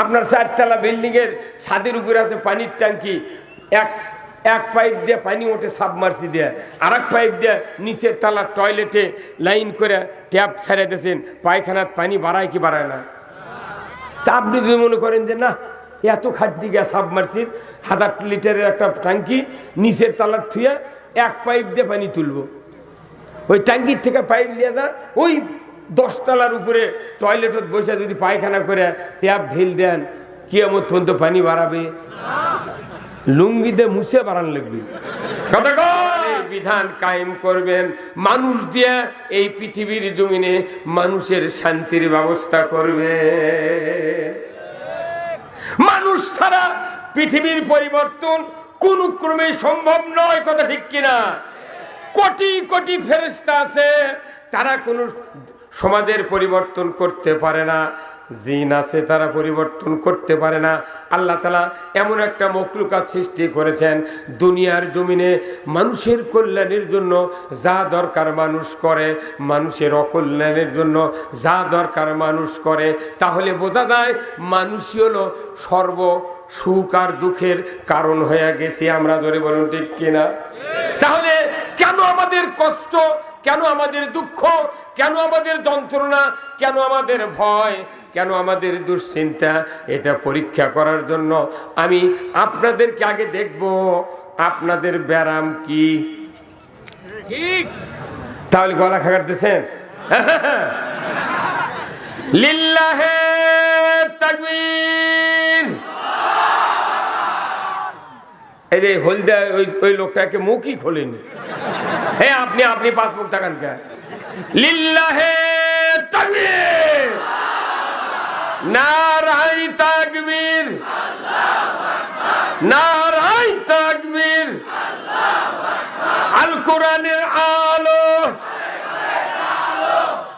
আপনার চারতলা বিল্ডিং এর ছাদের উপরে আছে পানির ট্যাঙ্কি। এক এক পাইপ দিয়ে পানি ওঠে সাবমার্সি দিয়ে। আর এক পাইপ দিয়ে নিচের তলার টয়লেটে লাইন করে ট্যাপ ছেড়ে দিয়েছেন। পায়খানার পানি বাড়ায় কি বাড়ায় না? তা আপনি যদি মনে করেন যে, না, এত খাটনি গ্যাস সাবমার্সির হাজার লিটারের একটা ট্যাঙ্কি নিচের তলার থুয়ে এক পাইপ দিয়ে পানি তুলব। ওই ট্যাঙ্কির থেকে পাইপ নিয়ে যা, ওই দশতলার উপরে টয়লেটত বসে যদি পায়খানা করে, ট্যাপ ঢিল দেন, কিয়ামত পর্যন্ত পানি বাড়াবে। লুঙ্গিতে মুছে বাড়ান লাগবে। বিধান কায়েম করবেন। মানুষ দিয়ে এই পৃথিবীর জমিনে মানুষের শান্তির ব্যবস্থা করবে মানুষ ছাড়া পৃথিবীর পরিবর্তন কোন ক্রমে সম্ভব নয়, কথা ঠিক কিনা? কোটি কোটি ফেরেস্তা আছে, তারা কোনো সমাজের পরিবর্তন করতে পারে না, জিন আছে তারা পরিবর্তন করতে পারে না। আল্লাহ তালা এমন একটা মকলুকাত সৃষ্টি করেছেন, দুনিয়ার জমিনে মানুষের কল্যাণের জন্য যা দরকার মানুষ করে, মানুষের অকল্যাণের জন্য যা দরকার মানুষ করে। তাহলে বোঝা যায় মানুষই হলো সর্ব সুখ আর দুঃখের কারণ হয়ে গেছি আমরা, ধরে বলুন ঠিক কিনা? তাহলে কেন আমাদের কষ্ট, কেন আমাদের দুঃখ কেন আমাদের যন্ত্রণা? কেন আমাদের ভয়? কেন আমাদের দুশ্চিন্তা? এটা পরীক্ষা করার জন্য আমি আপনাদেরকে আগে দেখব আপনাদের ব্যারাম কি। ঠিক। তাহলে গলা খাগারতেছেন? লিল্লাহে তাকবীর। এই যে হলদা ওই ওই লোকটাকে মুখই খোলেনি। হ্যাঁ আপনি আপনি পাঁচ মুখ তাকান কে? আল আলো।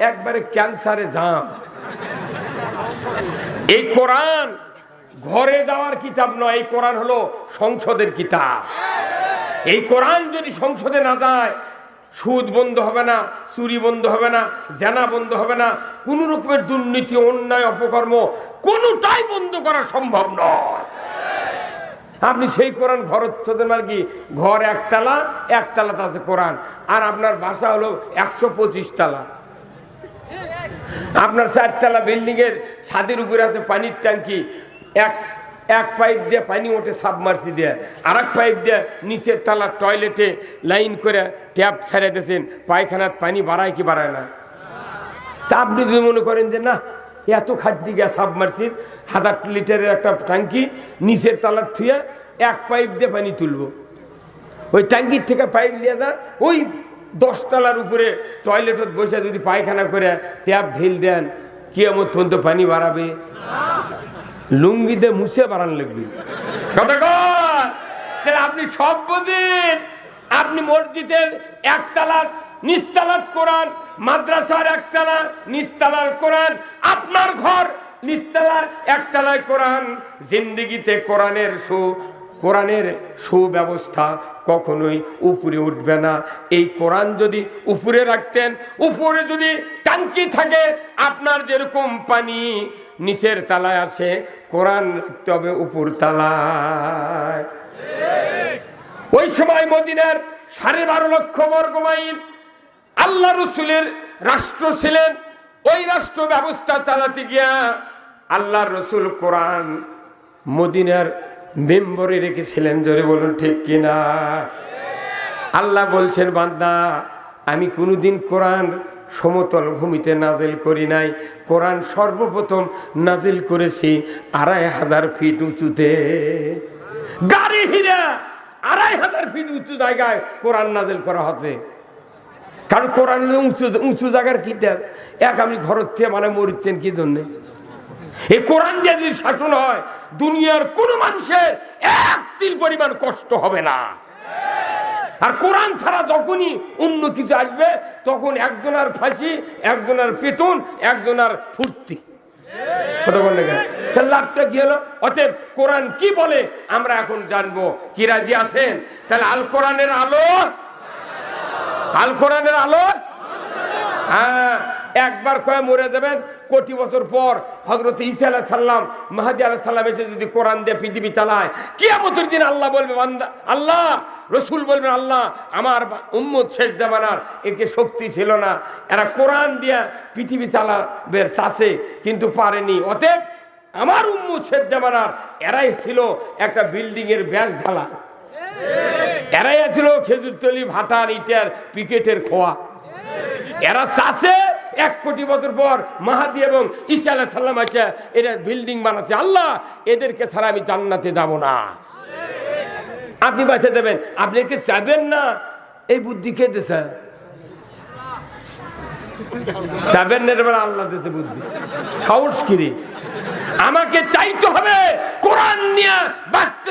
একবারে ক্যান্সারে জাম এই কোরআন ঘরে যাওয়ার কিতাব নয়, এই কোরআন হলো সংসদের কিতাব। এই কোরআন যদি সংসদে না যায় সুদ বন্ধ হবে না, চুরি বন্ধ হবে না, জেনা বন্ধ হবে না, কোনো রকমের দুর্নীতি, অন্যায়, অপকর্ম কোনোটাই বন্ধ করা সম্ভব নয়। আপনি সেই কোরআন ঘর হচ্ছেন মানে কি? ঘর একতলা, একতলাতে আছে কোরআন। আর আপনার বাসা হলো একশো পঁচিশ তালা। আপনার চারতলা বিল্ডিংয়ের ছাদের উপরে আছে পানির ট্যাঙ্কি। এক এক পাইপ দিয়ে পানি ওঠে সাবমার্সি দিয়ে আর এক পাইপ দিয়ে নিচের তালার টয়লেটে লাইন করে ট্যাপ ছেড়ে দিয়েছেন, পায়খানার পানি বাড়ায় কি বাড়ায় না? তা আপনি যদি মনে করেন যে না, এত খাটনি গ্যাস সাবমার্সির, হাজার লিটারের একটা ট্যাঙ্কি নিচের তালার থুয়ে এক পাইপ দিয়ে পানি তুলবো। ওই ট্যাঙ্কির থেকে পাইপ নিয়ে যা, ওই দশতলার উপরে টয়লেটত বসে যদি পায়খানা করে ট্যাপ ঢিল দেন, কিয়ামত পর্যন্ত পানি বাড়াবে। লুঙ্গিতে মুছে বাড়ান লাগবে তাহলে আপনি সব বোঝেন। আপনি মসজিদের একতলা নিস্তালাত কোরআন মাদ্রাসার একতলা নিস্তালার কোরআন আপনার ঘর নিস্তালা একতলায় কোরআন জিন্দিগিতে কোরআনের সু কোরআনের সুব্যবস্থা কখনোই উপরে উঠবে না। এই কোরআন যদি উপরে রাখতেন উপরে যদি টাঙ্কি থাকে আপনার যেরকম পানি নিচের তালায় আসে কোরআন রাখতে হবে উপর তালায়। ওই সময় মদিনার সাড়ে বারো লক্ষ বর্গ মাইল আল্লাহ রসুলের রাষ্ট্র ছিলেন। ওই রাষ্ট্র ব্যবস্থা চালাতে গিয়া আল্লাহ রসুল কোরআন মদিনার মেম্বরে রেখেছিলেন। জোরে বলুন, ঠিক কিনা আল্লাহ বলছেন, বান্দা, আমি কোনোদিন কোরআন সমতল ভূমিতে নাজেল করি নাই। কোরআন সর্বপ্রথম নাজিল করেছি আড়াই হাজার ফিট উঁচুতে। গাড়ি হিরা আড়াই হাজার ফিট উঁচু জায়গায় কোরআন নাজেল করা হচ্ছে। কারণ কোরআন উঁচু উঁচু জায়গার কিতাব এক আমি ঘরের থেকে মানে মরিচ্ছেন কি জন্যে? এই কোরআন যদি শাসন হয়, দুনিয়ার কোনো মানুষের এক তিল পরিমাণ কষ্ট হবে না। আর কোরআন ছাড়া যখনই অন্য কিছু আসবে, তখন একজনের ফাঁসি, একজনের পেতন একজনের ফুর্তি। কি হলো? কি বলে, আমরা এখন জানব। তাহলে আল কোরআনের আলো? আলো? হ্যাঁ। একবার কয়ে মরে যাবেন, কোটি বছর পর হজরত ইসা আলাহ সাল্লাম মাহাদি আলাহ সাল্লাম এসে যদি কোরআন দিয়ে পৃথিবী চালায়, কিয়ামতের দিন আল্লাহ বলবে আল্লাহ, রসুল বলবেন, আল্লাহ, আমার উম্মত শেষ জামানার একে শক্তি ছিল না। এরা কোরআন দিয়া পৃথিবী চালাবের চাষে, কিন্তু পারেনি। অতএব আমার উম্মত শেষ জামানার এরাই ছিল একটা বিল্ডিং এর ব্যাস ঢালা। এরাই ছিল খেজুরতলি ভাটার ইটার পিকেটের খোয়া। এরা চাষে এক কোটি বছর পর মাহাদি এবং ঈসা আলাহ সাল্লাম আছে এরা বিল্ডিং বানাচ্ছে। আল্লাহ, এদেরকে ছাড়া আমি জান্নাতে যাব না। আপনি বাঁচে দেবেন। আপনি কি চাবেন না? এই বুদ্ধি কে দেশে চাবেন না এবার আল্লাহ দেশে বুদ্ধি। আমাকে চাইতে হবে কোরআন বাঁচতে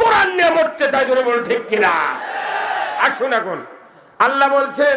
কোরআন নিয়ে মরতে ঠিক এখন। আল্লাহ বলছেন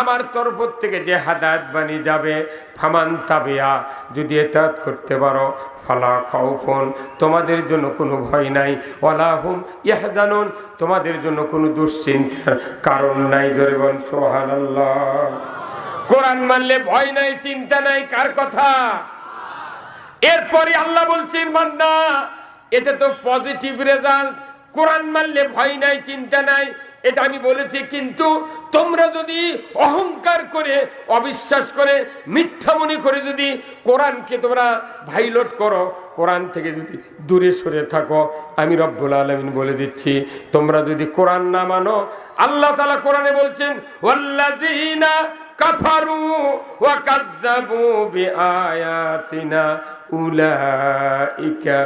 আমার তরফ থেকে যে হাদায়ত বানি যাবে, ফামান তাবিয়া, যদি এতাত করতে পারো, ফালা খাউফন, তোমাদের জন্য কোনো ভয় নাই ওয়ালাহুম ইয়াহজানুন, তোমাদের জন্য কোনো দুশ্চিন্তার কারণ নাই ধরে বল সোহান কোরআন মানলে ভয় নাই, চিন্তা নাই, কার কথা? এরপরে আল্লাহ বলছেন, বান্দা এটা তো পজিটিভ রেজাল্ট কোরআন মানলে ভয় নাই, চিন্তা নাই এটা আমি বলেছি, কিন্তু তোমরা যদি অহংকার করে, অবিশ্বাস করে, মিথ্যা মনে করে যদি কোরআনকে তোমরা ভাইলট করো, কোরআন থেকে যদি দূরে সরে থাকো, আমি রব্বুল আলমিন বলে দিচ্ছি, তোমরা যদি কোরআন না মানো, আল্লাহ তালা কোরআনে বলছেন কাফারু ওয়া কাযযাবু বিআয়াতিনা উলাইকা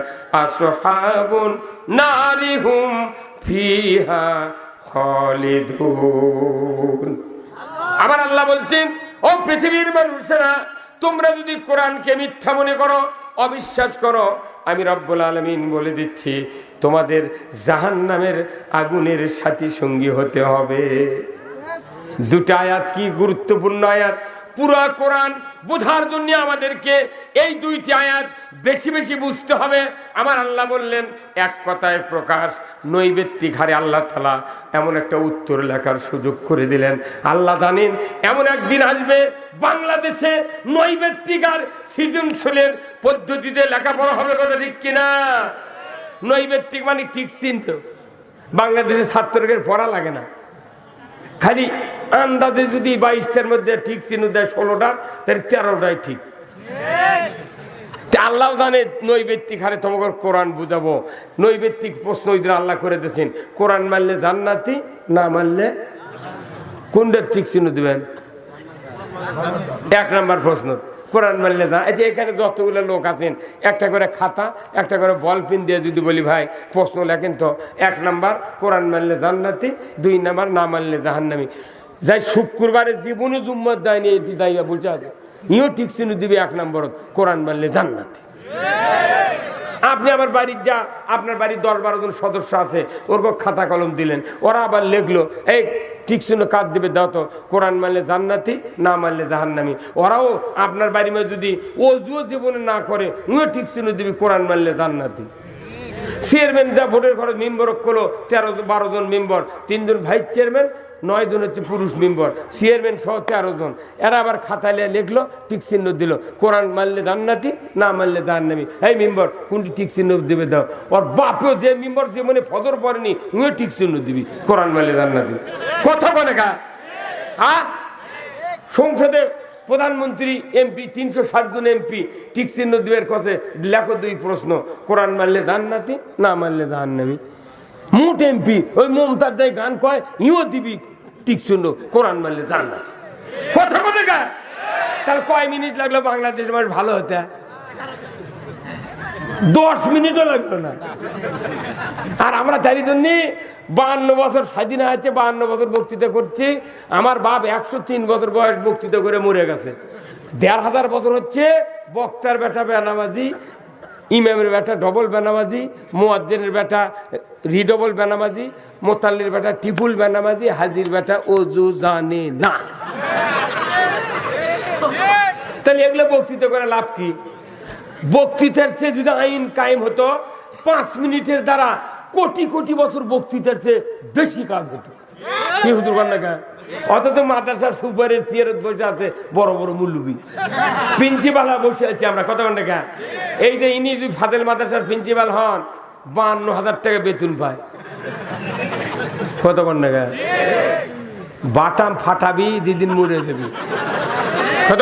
আসহাবুন নারিহুম ফিহা খালিদুন। আমার আল্লাহ বলছেন, ও পৃথিবীর মানুষেরা, তোমরা যদি কোরআনকে মিথ্যা মনে করো, অবিশ্বাস করো, আমি রব্বুল আলমিন বলে দিচ্ছি, তোমাদের জাহান্নামের আগুনের সাথী সঙ্গী হতে হবে। দুটা আয়াত কি গুরুত্বপূর্ণ আয়াত? পুরা কোরআন বোঝার জন্য আমাদেরকে এই দুইটি আয়াত বেশি বেশি বুঝতে হবে। আমার আল্লাহ বললেন, এক কথায় প্রকাশ, নৈবেত্তিক হারে আল্লাহ তালা এমন একটা উত্তর লেখার সুযোগ করে দিলেন। আল্লাহ জানেন, এমন একদিন আসবে বাংলাদেশে নৈবেত্তিক আর সৃজনশীলের পদ্ধতিতে লেখাপড়া হবে কথা ঠিক কিনা? নৈবেত্তিক মানে ঠিক চিন্ত। বাংলাদেশে ছাত্রদের পড়া লাগে না। খালি আন্দাজে যদি বাইশটার মধ্যে ঠিক চিহ্ন দেয় ষোলোটা, তাহলে তেরোটাই ঠিক। আল্লাহ জানে নৈবেত্তিক হারে তোমাকে কোরআন বুঝাবো। নৈবেত্তিক প্রশ্ন ওই দিন আল্লাহ করে দিয়েছেন। কোরআন মারলে জান্নাতি, না মারলে কোনটা ঠিক চিহ্ন দিবেন? এক নম্বর প্রশ্ন, কোরআন মারলে জান এই যে এখানে যতগুলো লোক আছেন, একটা করে খাতা, একটা করে বল পিন দিয়ে যদি বলি ভাই, প্রশ্ন লেখেন তো। এক নাম্বার, কোরআন মারলে জান্নাতি, দুই নাম্বার, না মারলে জাহান্নামি। যাই শুক্রবারে জীবনে জুম্মত দেয়নি এটি দাইয়া বলছে আছে ইও চিহ্ন দিবে এক নম্বর কোরআন মারলে জান্নাতি। আপনি আবার বাড়ির যা, আপনার বাড়ির দশ বারো জন সদস্য আছে ওর খাতা কলম দিলেন, ওরা আবার লিখলো, এই, ঠিক শুনে কাজ দেবে, দাও তো, কোরআন মানলে জান্নাতি, না মানলে জাহান্নামি। ওরাও আপনার বাড়ির মধ্যে যদি ও জুয়ো জীবনে না করে উনিও ঠিক শুনে দিবি, কোরআন মানলে জান্নাতি। চেয়ারম্যান যা ভোটের খরচ মেম্বর করল তেরো, বারো জন মেম্বার, তিনজন ভাইস চেয়ারম্যান নয় জন হচ্ছে পুরুষ মেম্বর, চেয়ারম্যান সহ তেরো জন। এরা আবার খাতা লিয়ে লিখলো টিক চিহ্ন দিল। কোরআন মারলে জান্নাতি, না মারলে জাহান্নামি। এই মেম্বর, কোনটি টিক চিহ্ন দেবে দাও। ওর বাপেও যে মেম্বার, যে মানে ফদর পড়েনি, উনিও টিক চিহ্ন দিবি। কোরআন মারলে জান্নাতি। কথা বলে গা। হ্যাঁ সংসদে প্রধানমন্ত্রী, এমপি, তিনশো ষাট জন এমপি, ঠিক চিহ্ন দুয়ের কথা লেখো দুই প্রশ্ন। কোরআন মারলে জান্নাতি, না মারলে জাহান্নামি। মোট এমপি, ওই মমতার যাই গান কয়, ইও দিবি। কোরআন মারলে জান্নাতি। কথা বলে গা। তাহলে কয় মিনিট লাগল বাংলাদেশ মানুষ ভালো হতে? দশ মিনিটও লাগল না। আর আমরা চারি জন্যে বাহান্ন বছর স্বাধীন আছে, বাহান্ন বছর বক্তৃতা করছি। আমার বাপ একশো তিন বছর বয়স বক্তৃতা করে মরে গেছে। দেড় হাজার বছর হচ্ছে বক্তার বেটা বেনামাজি ইমামের বেটা ডবল বেনামাজি, মোয়াজ্জেনের বেটা রিডবল বেনামাজি, মোতাল্লির বেটা টিপুল বেনামাজি, হাজির বেটা ওজু জানে না। তাহলে এগুলো বক্তৃতা করে লাভ কি? বক্তৃতার চেয়ে যদি আইন কায়েম হতো, পাঁচ মিনিটের দ্বারা কোটি কোটি বছর বক্তৃতার চেয়ে বেশি কাজ হতো। কি হুজুর কন্যা অথচ মাদ্রাসার সুপারের চেয়ারত বসে আছে, বড় বড় মুল্লুবি প্রিন্সিপাল বসে আছি আমরা, কত ঘণ্টা এই যে ইনি যদি ফাদেল মাদ্রাসার প্রিন্সিপাল হন বান্ন হাজার টাকা বেতন পায়। কত ঘণ্টা বাটাম ফাটাবি দিদিন মরে দেবি কত